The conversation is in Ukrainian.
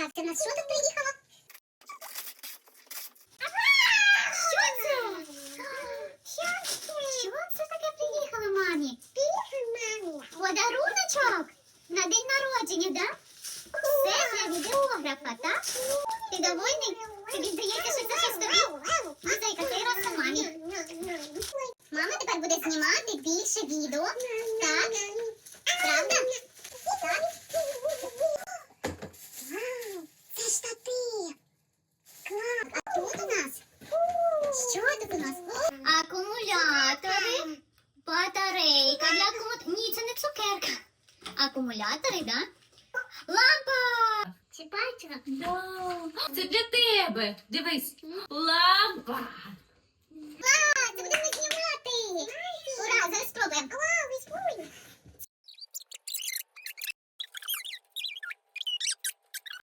Так, це в нас що тут приїхало? Що це? Що це таке приїхало мамі? Подаруночок? На день народження, да? Все для відеографа, так? Ти довольний? Тобі здається, що це щось тобі? Ну, зайка, цей раз мамі. Мама тепер буде знімати більше відео. Так? Правда? Так? Вау, це штатив. Клас. А тут у нас? Що тут Акумулятори, батарейка для кот. Ні, це не цукерка. Акумулятори, да? Лампа! Чи бачила? Вау! Це для тебе. Дивись. Лампа.